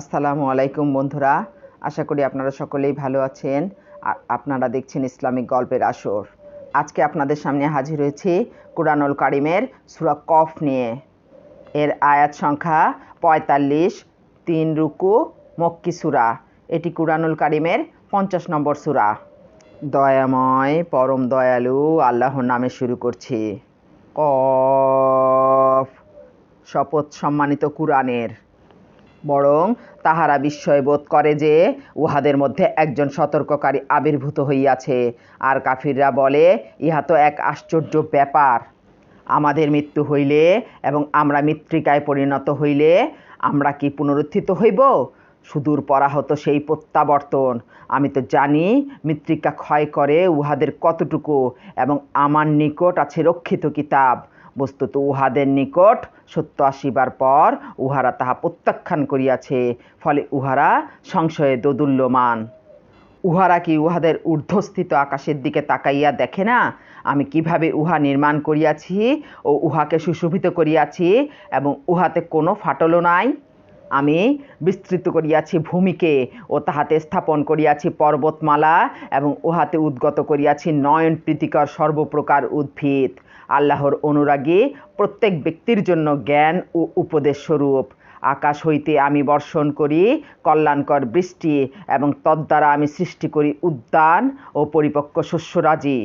আসসালামু আলাইকুম বন্ধুরা, আশা করি আপনারা সকলেই ভালো আছেন। আর আপনারা দেখছেন ইসলামিক গল্পের আসর। আজকে আপনাদের সামনে হাজির হয়েছি কুরআনুল কারিমের সূরা কফ নিয়ে। এর আয়াত সংখ্যা পঁয়তাল্লিশ, তিন রুকু, মক্কি সুরা। এটি কুরআনুল কারিমের পঞ্চাশ নম্বর সূরা। দয়াময়, পরম দয়ালু, আল্লাহর নামে শুরু করছি। কফ, শপথ সম্মানিত কুরআনের বরং তাহারা বিস্ময় বোধ করে যে উহাদের মধ্যে একজন সতর্ককারী আবির্ভূত হইয়াছে। আর কাফিররা বলে, ইহা তো এক আশ্চর্য ব্যাপার। আমাদের মৃত্যু হইলে এবং আমরা মৃত্তিকায় পরিণত হইলে আমরা কি পুনরুত্থিত হইব? সুদূর পরাহত সেই প্রত্যাবর্তন। আমি তো জানি মৃত্তিকা ক্ষয় করে উহাদের কতটুকু এবং আমার নিকট আছে রক্ষিত কিতাব। বস্তুত উহাদের নিকট সত্য আসিবার পর উহারা তাহা প্রত্যাখ্যান করিয়াছে, ফলে উহারা সংশয়ে দোদুল্যমান। উহারা কি উহাদের ঊর্ধ্বস্থিত আকাশের দিকে তাকাইয়া দেখে না? আমি কীভাবে উহা নির্মাণ করিয়াছি ও উহাকে সুশোভিত করিয়াছি এবং উহাতে কোনো ফাটলও নাই? আমি বিস্তৃত করিয়াছি ভূমিকে ও তাহাতে স্থাপন করিয়াছি পর্বতমালা এবং উহাতে উদ্গত করিয়াছি নয়ন প্রীতিকর সর্বপ্রকার উদ্ভিদ। আল্লাহর অনুরাগী প্রত্যেক ব্যক্তির জন্য জ্ঞান ও উপদেশ স্বরূপ। আকাশ হইতে আমি বর্ষণ করি, কল্যাণকর বৃষ্টি এবং তদ্বারা আমি সৃষ্টি করি উদ্যান ও পরিপক্ক শস্যরাজি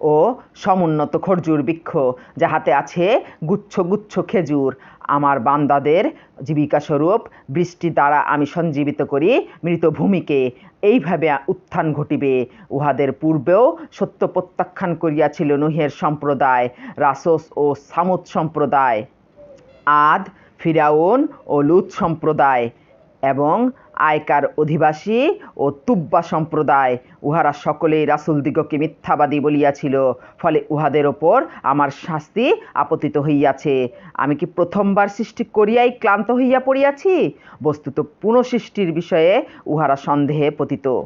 ও সমুন্নত খরজুর বৃক্ষ, যাহাতে আছে গুচ্ছ গুচ্ছ খেজুর। আমার বান্দাদের জীবিকা স্বরূপ বৃষ্টি দ্বারা আমি সঞ্জীবিত করি মৃত ভূমিকে। এইভাবে উত্থান ঘটিবে। উহাদের পূর্বেও সত্য প্রত্যাখ্যান করিয়াছিল নুহের সম্প্রদায়, রাসস ও সামুদ সম্প্রদায়। আদ, ফিরাউন ও লুত সম্প্রদায়। এবং আয়কার অধিবাসী ও তুব্বা সম্প্রদায়, উহারা সকলেই রাসুলদিগকে মিথ্যাবাদী বলিয়াছিল, ফলে উহাদের ওপর আমার শাস্তি আপতিত হইয়াছে। আমি কি প্রথমবার সৃষ্টি করিয়াই ক্লান্ত হইয়া পড়িয়াছি? বস্তুত পুনঃসৃষ্টির বিষয়ে উহারা সন্দেহে পতিত।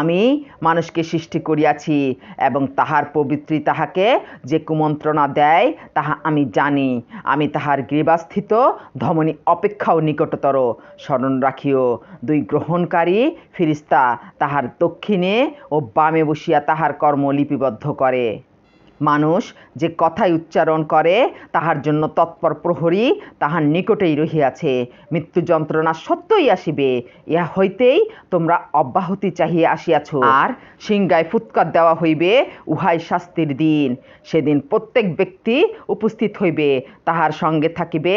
আমি মানুষকে সৃষ্টি করিয়াছি এবং তাহার পবিত্রী তাহাকে যে কুমন্ত্রণা দেয়, তাহা আমি জানি। আমি তাহার গ্রীবাস্থিত ধমনী অপেক্ষাও নিকটতর। স্মরণ রাখিও, দুই গ্রহণকারী ফিরিস্তা তাহার দক্ষিণে ও বামে বসিয়া তাহার কর্ম লিপিবদ্ধ করে। মানুষ যে কথাই উচ্চারণ করে, তাহার জন্য তৎপর প্রহরী তাহার নিকটেই রহিয়াছে। মৃত্যু যন্ত্রণা সত্যই আসিবে, ইহা হইতেই তোমরা অব্যাহতি চাহিয়া আসিয়াছ। আর সিংগায় ফুৎকার দেওয়া হইবে উহাই শাস্তির দিন। সেদিন প্রত্যেক ব্যক্তি উপস্থিত হইবে, তাহার সঙ্গে থাকিবে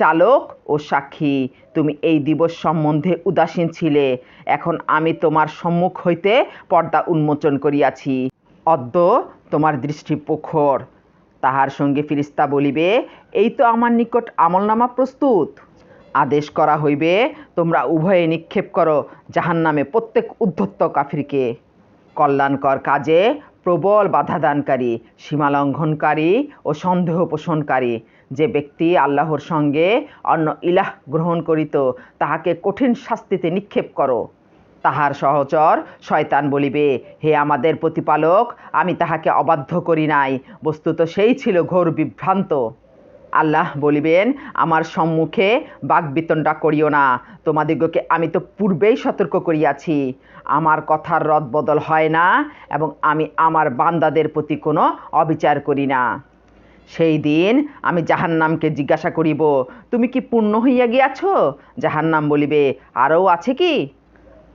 চালক ও সাক্ষী। তুমি এই দিবস সম্বন্ধে উদাসীন ছিলে, এখন আমি তোমার সম্মুখ হইতে পর্দা উন্মোচন করিয়াছি। অদ্য তোমার দৃষ্টি প্রখর তাহার সঙ্গে ফিরিস্তা বলিবে, এই তো আমার নিকট আমলনামা প্রস্তুত। আদেশ করা হইবে, তোমরা উভয়ে নিক্ষেপ করো জাহান নামে প্রত্যেক উদ্ধত্ত কাফিরকে। কল্যাণকর কাজে প্রবল বাধাদানকারী সীমালঙ্ঘনকারী ও সন্দেহ পোষণকারী। যে ব্যক্তি আল্লাহর সঙ্গে অন্য ইলাহ গ্রহণ করিত, তাহাকে কঠিন শাস্তিতে নিক্ষেপ করো। তাহার সহচর শয়তান বলিবে, হে আমাদের প্রতিপালক, আমি তাহাকে অবাধ্য করি নাই, বস্তুত সেই ছিল ঘোর বিভ্রান্ত। আল্লাহ বলিবেন, আমার সম্মুখে বাগবিতণ্ডা করিও না, তোমাদিগকে আমি তো পূর্বেই সতর্ক করিয়াছি। আমার কথার রদবদল হয় না এবং আমি আমার বান্দাদের প্রতি কোনো অবিচার করি না। সেই দিন আমি জাহান্নামকে জিজ্ঞাসা করিব, তুমি কি পূর্ণ হইয়া গিয়াছ? জাহান্নাম বলিবে, আরও আছে কি?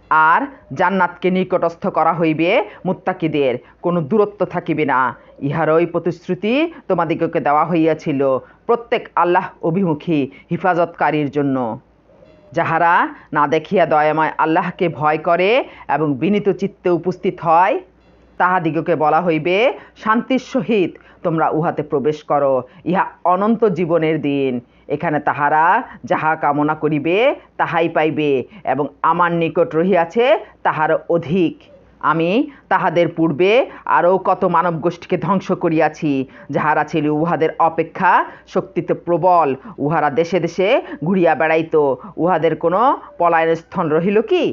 আর জান্নাতকে নিকটস্থ করা হইবে মুত্তাকিদের, কোনো দূরত্ব থাকিবে না। ইহারই প্রতিশ্রুতি তোমাদিগকে দেওয়া হইয়াছিল প্রত্যেক আল্লাহ অভিমুখী হিফাজতকারীর জন্য। যাহারা না দেখিয়া দয়াময় আল্লাহকে ভয় করে এবং বিনীত চিত্তে উপস্থিত হয়, তাহাদিগকে বলা হইবে, শান্তির সহিত তোমরা উহাতে প্রবেশ করো, ইহা অনন্ত জীবনের দিন। এখানে তাহারা যাহা কামনা করিবে, তাহাই পাইবে এবং আমার নিকট রহিয়াছে তাহার অধিক। আমি তাহাদের পূর্বে আরও কত মানব গোষ্ঠীকে ধ্বংস করিয়াছি, যাহারা ছিল উহাদের অপেক্ষা শক্তিতে প্রবল, উহারা দেশে দেশে ঘুরিয়া বেড়াইত। উহাদের কোনো পলায়নস্থল রহিল কি?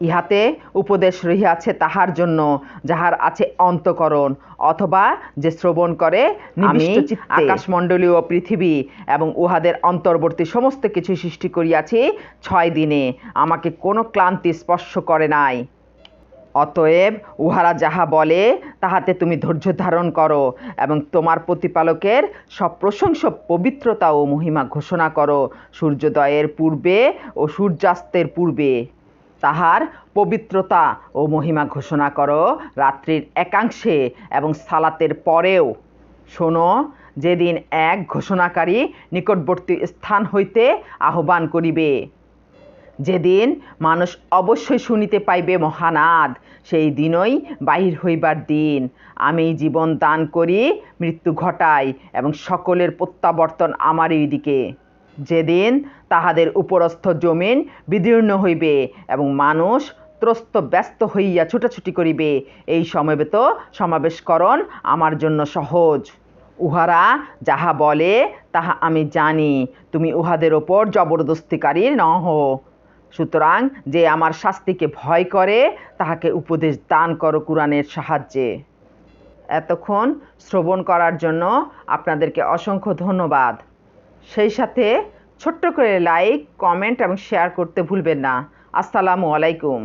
ইহাতে উপদেশ রহিয়াছে তাহার জন্য যাহার আছে অন্তকরণ অথবা যে শ্রবণ করে চিত্তে। আকাশমণ্ডলীয় পৃথিবী এবং উহাদের অন্তর্বর্তী সমস্ত কিছু সৃষ্টি করিয়াছি ছয় দিনে আমাকে কোনো ক্লান্তি স্পর্শ করে নাই। অতএব উহারা যাহা বলে তাহাতে তুমি ধৈর্য ধারণ করো এবং তোমার প্রতিপালকের সব প্রশংস পবিত্রতা ও মহিমা ঘোষণা করো সূর্যোদয়ের পূর্বে ও সূর্যাস্তের পূর্বে। তাহার পবিত্রতা ও মহিমা ঘোষণা করো রাত্রির একাংশে এবং সালাতের পরেও। শোনো, যেদিন এক ঘোষণাকারী নিকটবর্তী স্থান হইতে আহ্বান করিবে, যেদিন মানুষ অবশ্যই শুনিতে পাইবে মহানাদ, সেই দিনই বাহির হইবার দিন। আমি জীবন দান করি, মৃত্যু ঘটাই এবং সকলের প্রত্যাবর্তন আমারই দিকে যেদিন তাহাদের উপরস্থ জমিন বিদীর্ণ হইবে এবং মানুষ ত্রস্ত ব্যস্ত হইয়া ছুটাছুটি করিবে, এই সমবেত সমাবেশকরণ আমার জন্য সহজ। উহারা যাহা বলে, তাহা আমি জানি, তুমি উহাদের ওপর জবরদস্তিকারী নহ। সুতরাং যে আমার শাস্তিকে ভয় করে, তাহাকে উপদেশ দান করো কোরআনের সাহায্যে। এতক্ষণ শ্রবণ করার জন্য আপনাদেরকে অসংখ্য ধন্যবাদ। সেই সাথে ছোট্ট করে লাইক কমেন্ট এবং শেয়ার করতে ভুলবেন না। আসসালামু আলাইকুম।